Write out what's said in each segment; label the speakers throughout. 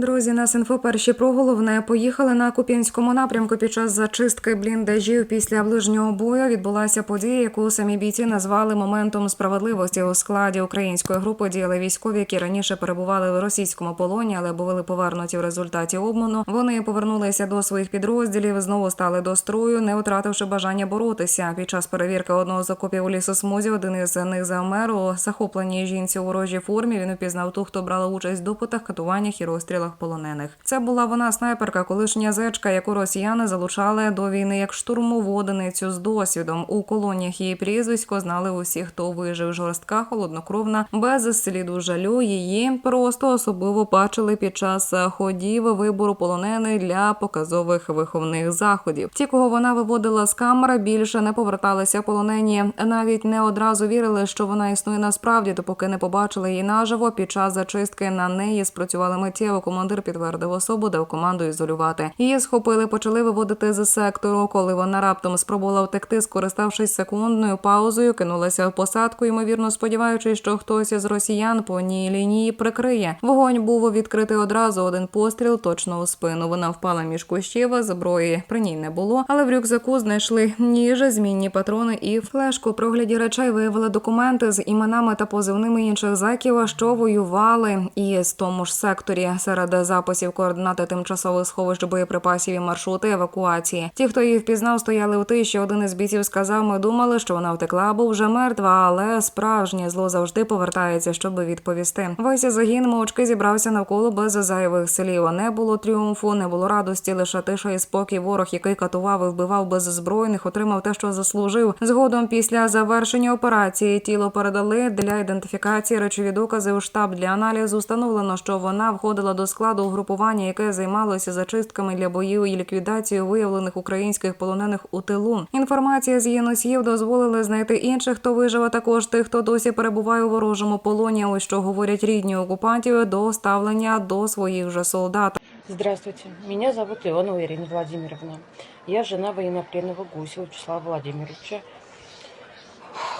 Speaker 1: Друзі, нас інфо перші про головне поїхали на Куп'янському напрямку під час зачистки бліндажів після ближнього бою. Відбулася подія, яку самі бійці назвали моментом справедливості у складі української групи. Діяли військові, які раніше перебували в російському полоні, але були повернуті в результаті обману. Вони повернулися до своїх підрозділів, знову стали до строю, не втративши бажання боротися. Під час перевірки одного з окопів у лісосмузі один із них завмер у захопленій жінці у ворожій формі. Він упізнав ту, хто брала участь в допитах, катуваннях і розстрілах полонених. Це була вона снайперка, колишня зечка, яку росіяни залучали до війни як штурмову одиницю з досвідом. У колоніях її прізвисько знали усі, хто вижив жорстка, холоднокровна, без сліду жалю. Її просто особливо бачили під час ходів вибору полонених для показових виховних заходів. Ті, кого вона виводила з камери, більше не поверталися полонені. Навіть не одразу вірили, що вона існує насправді, допоки не побачили її наживо. Під час зачистки на неї спрацювали миттєво. Командир підтвердив особу, дав команду ізолювати. Її схопили, почали виводити з сектору. Коли вона раптом спробувала втекти, скориставшись секундною паузою, кинулася в посадку, ймовірно, сподіваючись, що хтось із росіян по ній лінії прикриє. Вогонь був відкритий одразу. Один постріл точно у спину. Вона впала між кущів, зброї при ній не було, але в рюкзаку знайшли ніж, змінні патрони і флешку. При огляді речей виявили документи з іменами та позивними інших заків, що воювали і з тому ж секторі. Серед записів координати тимчасових сховищ боєприпасів і маршрути евакуації. Ті, хто її впізнав, стояли у тиші. Один із бійців сказав: Ми думали, що вона втекла або вже мертва, але справжнє зло завжди повертається, щоб відповісти. Весь загін мовчки зібрався навколо без зайвих слів. Не було тріумфу, не було радості, лише тиша і спокій. Ворог, який катував і вбивав беззбройних, отримав те, що заслужив. Згодом, після завершення операції, тіло передали для ідентифікації речові докази у штаб для аналізу. Встановлено, що вона входила до складу угрупування, яке займалося зачистками для боїв і ліквідацією виявлених українських полонених у тилу. Інформація з її носіїв дозволили знайти інших, хто вижив, а також тих, хто досі перебуває у ворожому полоні. Ось що говорять рідні окупантів до ставлення до своїх же солдат.
Speaker 2: Здравствуйте, меня зовут Леонова Ирина Владимировна. Я жена военнопленного Гусева Вячеслава Владимировича,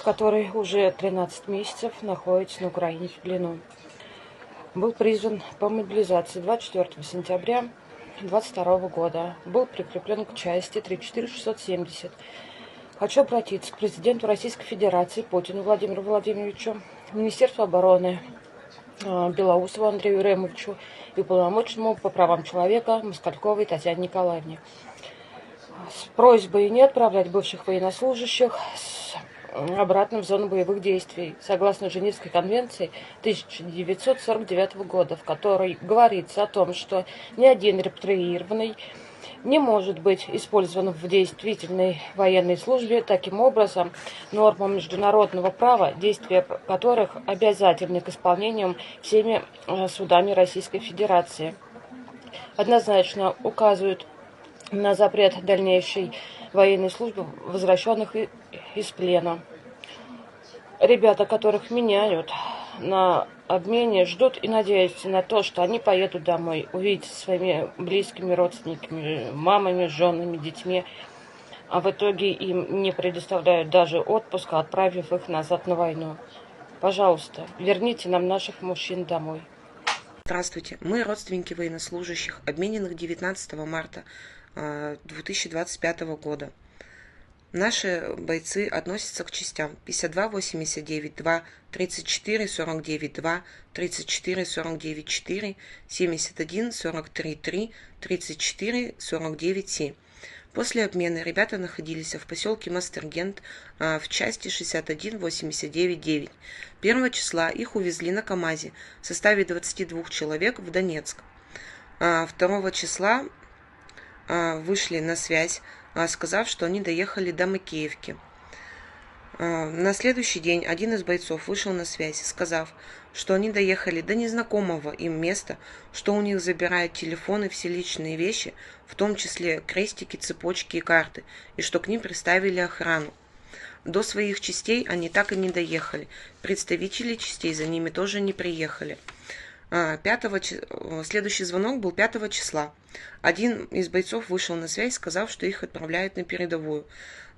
Speaker 2: который уже 13 месяцев находится на Украине в плену. Был призван по мобилизации 24 сентября 22 года. Был прикреплен к части 34670. Хочу обратиться к президенту Российской Федерации Путину Владимиру Владимировичу, Министерству обороны э, Белоусову Андрею Ремовичу и уполномоченному по правам человека Москальковой Татьяне Николаевне с просьбой не отправлять бывших военнослужащих с обратно в зону боевых действий, согласно Женевской конвенции 1949 года, в которой говорится о том, что ни один репатриированный не может быть использован в действительной военной службе. Таким образом, нормам международного права, действия которых обязательны к исполнению всеми э, судами Российской Федерации, однозначно указывают на запрет дальнейшей военной службы возвращенных из плена. Ребята, которых меняют на обмене, ждут и надеются на то, что они поедут домой, увидятся со своими близкими родственниками, мамами, женами, детьми, а в итоге им не предоставляют даже отпуска, отправив их назад на войну. Пожалуйста, верните нам наших мужчин домой.
Speaker 3: Здравствуйте, мы родственники военнослужащих, обмененных 19 марта э, 2025 года. Наши бойцы относятся к частям 52 89 2, 34 49 2, 34 49 4, 71 43 3, 34 49 7. После обмена ребята находились в поселке Мастергент а, в части 61 89 9. 1 числа их увезли на КАМАЗе в составе 22 человек в Донецк. А, 2 числа а, вышли на связь, а, сказав, что они доехали до Макеевки. А, На следующий день один из бойцов вышел на связь, сказав, что они доехали до незнакомого им места, что у них забирают телефоны, все личные вещи, в том числе крестики, цепочки и карты, и что к ним приставили охрану. До своих частей они так и не доехали. Представители частей за ними тоже не приехали. А, 5 чи- э, Следующий звонок был 5 числа. Один из бойцов вышел на связь, сказав, что их отправляют на передовую.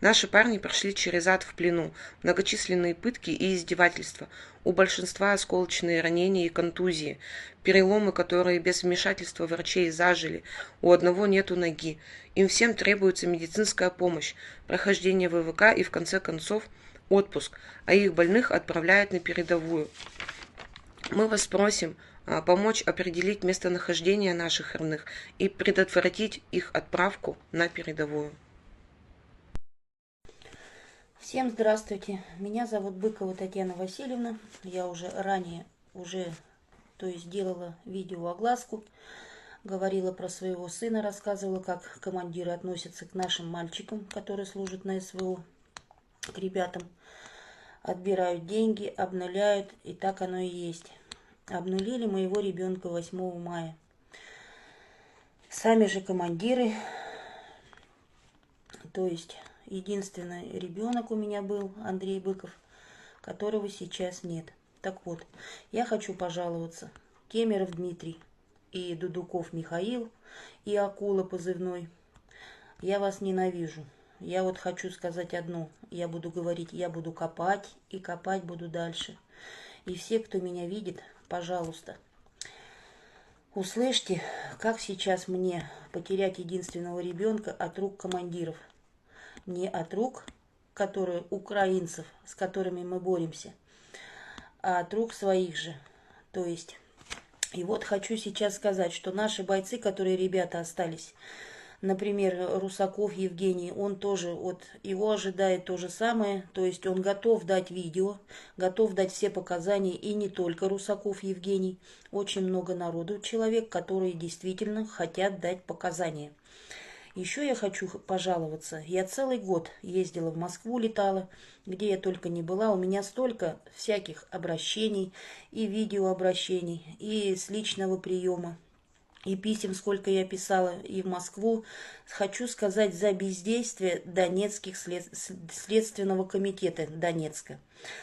Speaker 3: Наши парни прошли через ад в плену, многочисленные пытки и издевательства. У большинства осколочные ранения и контузии, переломы, которые без вмешательства врачей зажили. У одного нету ноги. Им всем требуется медицинская помощь, прохождение ВВК и в конце концов отпуск, а их больных отправляют на передовую. Мы вас просим а, помочь определить местонахождение наших родных и предотвратить их отправку на передовую.
Speaker 4: Всем здравствуйте. Меня зовут Быкова Татьяна Васильевна. Я уже ранее уже, то есть делала видео огласку, говорила про своего сына, рассказывала, как командиры относятся к нашим мальчикам, которые служат на СВО, к ребятам. Отбирают деньги, обнуляют, и так оно и есть. Обнулили моего ребенка 8 мая. Сами же командиры, то есть единственный ребенок у меня был, Андрей Быков, которого сейчас нет. Так вот, я хочу пожаловаться. Кемеров Дмитрий и Дудуков Михаил и Акула позывной. Я вас ненавижу. Я вот хочу сказать одно. Я буду говорить, я буду копать и копать буду дальше. И все, кто меня видит, пожалуйста, услышьте, как сейчас мне потерять единственного ребенка от рук командиров – не от рук, которые украинцев, с которыми мы боремся, а от рук своих же. То есть, и вот хочу сейчас сказать, что наши бойцы, которые ребята остались, например, Русаков Евгений, он тоже, вот его ожидает то же самое, то есть он готов дать видео, готов дать все показания, и не только Русаков Евгений, очень много народу, человек, которые действительно хотят дать показания. Еще я хочу пожаловаться. Я целый год ездила в Москву, летала, где я только не была. У меня столько всяких обращений и видеообращений, и с личного приема, и писем, сколько я писала и в Москву. Хочу сказать за бездействие Донецких след... Следственного комитета Донецка.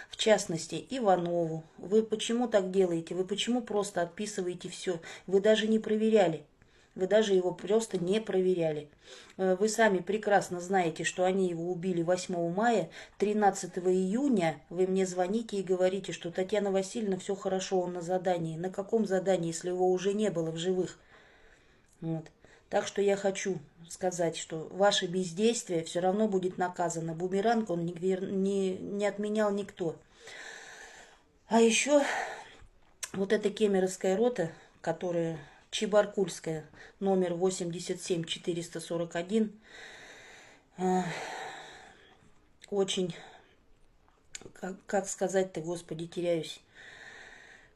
Speaker 4: В частности, Иванову. Вы почему так делаете? Вы почему просто отписываете все? Вы даже не проверяли. Вы даже его просто не проверяли. Э, вы сами прекрасно знаете, что они его убили 8 мая. 13 июня вы мне звоните и говорите, что Татьяна Васильевна, все хорошо, он на задании. На каком задании, если его уже не было в живых? Вот. Так что я хочу сказать, что ваше бездействие все равно будет наказано. Бумеранг он не, не, не отменял никто. А еще вот эта кемеровская рота, которая Чебаркульская, номер 87441. Очень, как, как сказать-то, Господи, теряюсь.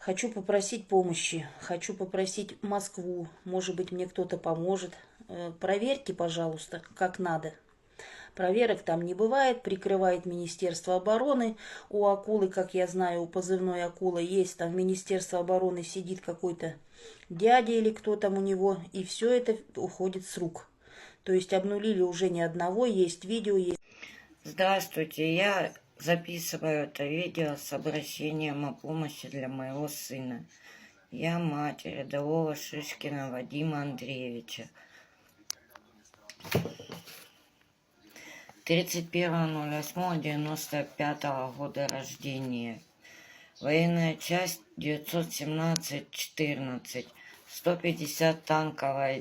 Speaker 4: Хочу попросить помощи, хочу попросить Москву, может быть, мне кто-то поможет. Э, проверьте, пожалуйста, как надо. Проверок там не бывает, прикрывает Министерство обороны. У акулы, как я знаю, у позывной акула есть, там в Министерство обороны сидит какой-то дядя или кто там у него, и все это уходит с рук. То есть обнулили уже ни одного, есть видео, есть...
Speaker 5: Здравствуйте, я записываю это видео с обращением о помощи для моего сына. Я мать рядового Шишкина Вадима Андреевича. 31.08.95 года рождения. Военная часть 917-14, 150 танковая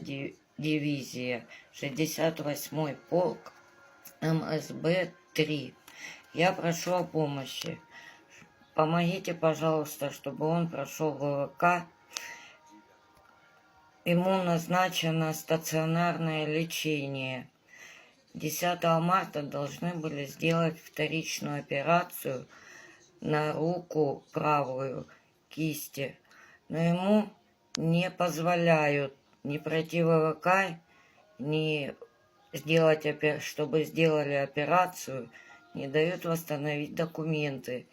Speaker 5: дивизия, 68-й полк, МСБ-3. Я прошу о помощи. Помогите, пожалуйста, чтобы он прошел ВВК. Ему назначено стационарное лечение – 10 марта должны были сделать вторичную операцию на руку правую кисти, но ему не позволяют ни пройти ВВК, ни сделать, чтобы сделали операцию, не дают восстановить документы,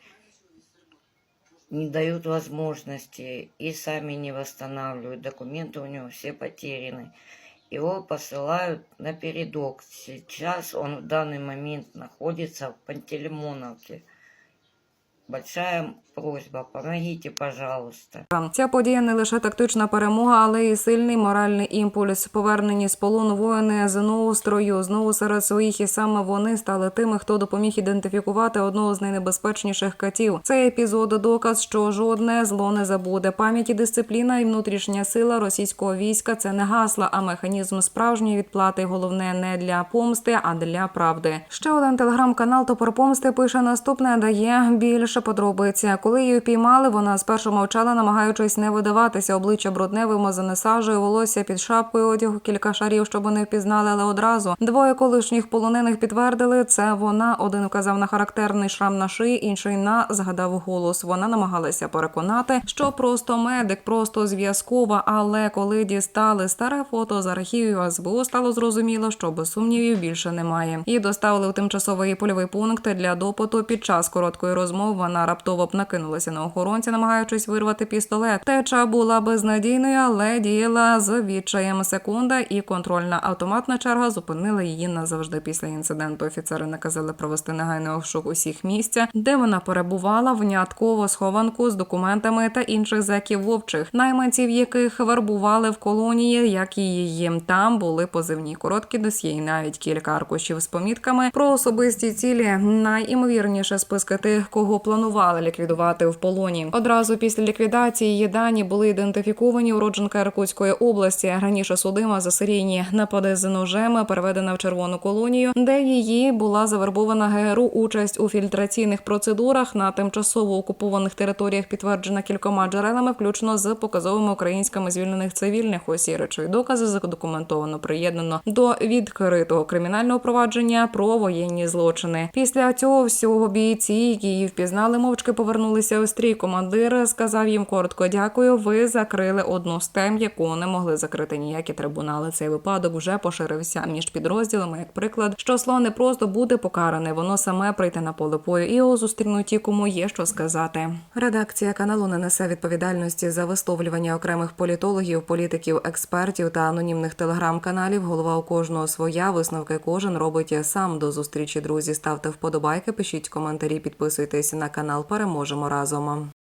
Speaker 5: не дают возможности и сами не восстанавливают. Документы у него все потеряны его посылают на передок. Сейчас он в данный момент находится в Пантелеймоновке. большая просьба, помогите, пожалуйста.
Speaker 1: Ця подія не лише тактична перемога, але й сильний моральний імпульс. Повернені з полону воїни знову строю, знову серед своїх, і саме вони стали тими, хто допоміг ідентифікувати одного з найнебезпечніших катів. Цей епізод доказ, що жодне зло не забуде. Пам'ять і дисципліна і внутрішня сила російського війська це не гасла, а механізм справжньої відплати. Головне не для помсти, а для правди. Ще один телеграм-канал Топор помсти пише наступне, дає більше подробиць. Коли її піймали, вона спершу мовчала, намагаючись не видаватися. Обличчя брудне, вимазане сажею, волосся під шапкою, одягу кілька шарів, щоб вони впізнали, але одразу двоє колишніх полонених підтвердили, це вона. Один вказав на характерний шрам на шиї, інший на згадав голос. Вона намагалася переконати, що просто медик, просто зв'язкова. Але коли дістали старе фото з архівів СБУ, стало зрозуміло, що без сумнівів більше немає. Її доставили в тимчасовий польовий пункт для допиту. Під час короткої розмови вона раптово б накинулася на охоронця, намагаючись вирвати пістолет. Теча була безнадійною, але діяла з відчаєм секунда, і контрольна автоматна черга зупинила її назавжди. Після інциденту офіцери наказали провести негайний обшук усіх місця, де вона перебувала, внятково схованку з документами та інших зеків вовчих, найманців, яких вербували в колонії, як і її. Там були позивні короткі досьє, навіть кілька аркушів з помітками про особисті цілі. Найімовірніше списки тих, кого планували ліквідувати в полоні. Одразу після ліквідації її дані були ідентифіковані уродженка Іркутської області. Раніше судима за серійні напади з ножем, переведена в червону колонію, де її була завербована ГРУ. Участь у фільтраційних процедурах на тимчасово окупованих територіях підтверджена кількома джерелами, включно з показовими українськими звільнених цивільних осі речові докази задокументовано приєднано до відкритого кримінального провадження про воєнні злочини. Після цього всього бійці, які її впізнали, мовчки повернулися у стрій. Командир сказав їм коротко дякую. Ви закрили одну з тем, яку не могли закрити ніякі трибунали. Цей випадок вже поширився між підрозділами. Як приклад, що зло не просто буде покаране, воно саме прийде на поле бою і його зустрінуть ті, кому є що сказати. Редакція каналу не несе відповідальності за висловлювання окремих політологів, політиків, експертів та анонімних телеграм-каналів. Голова у кожного своя висновки кожен робить сам. До зустрічі, друзі. Ставте вподобайки, пишіть коментарі, підписуйтесь на канал. Переможемо разом.